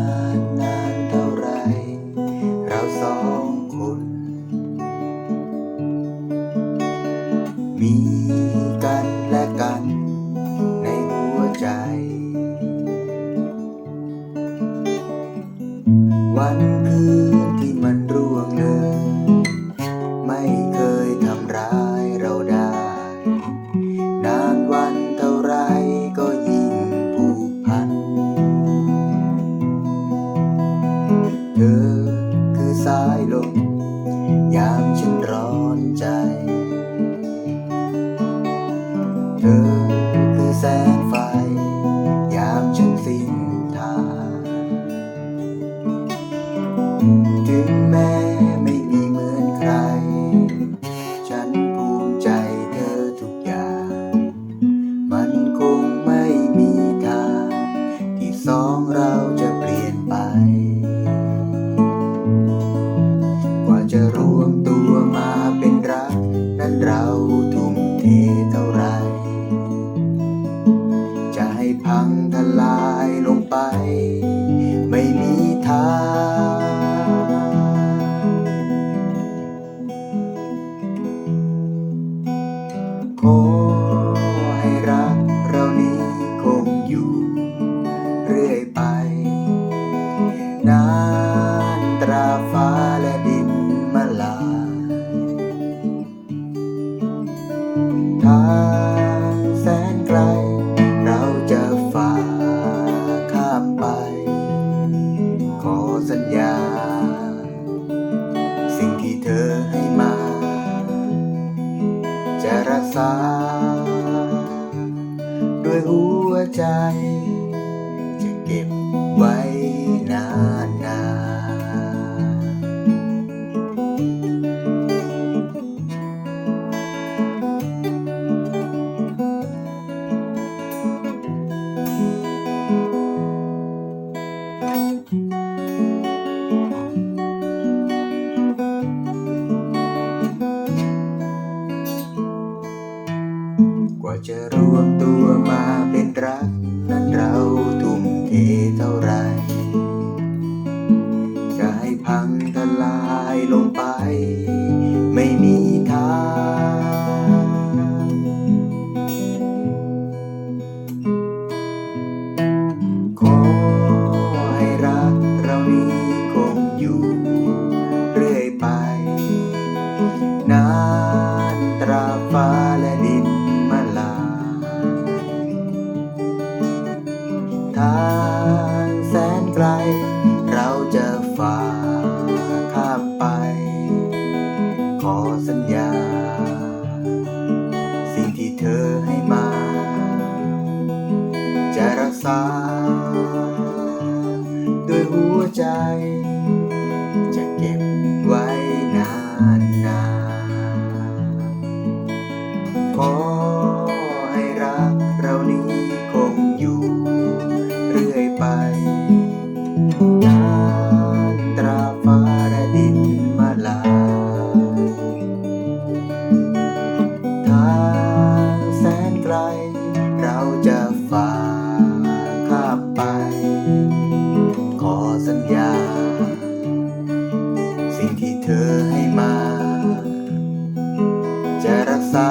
na na เธอคือแสงไฟ ยามฉันสิ้นทาง ถึงแม้ไม่มีเหมือนใคร ฉันภูมิใจเธอทุกอย่าง มันคงไม่มีทาง ที่สองเรา จะรักษา ด้วยหัวใจ จะเก็บไว้นะ ทางแสนไกล เราจะฝ่าข้ามไป ขอสัญญา สิ่งที่เธอให้มา จะรักษา ด้วยหัวใจ ไป ขอสัญญา สิ่งที่เธอให้มา จะรักษา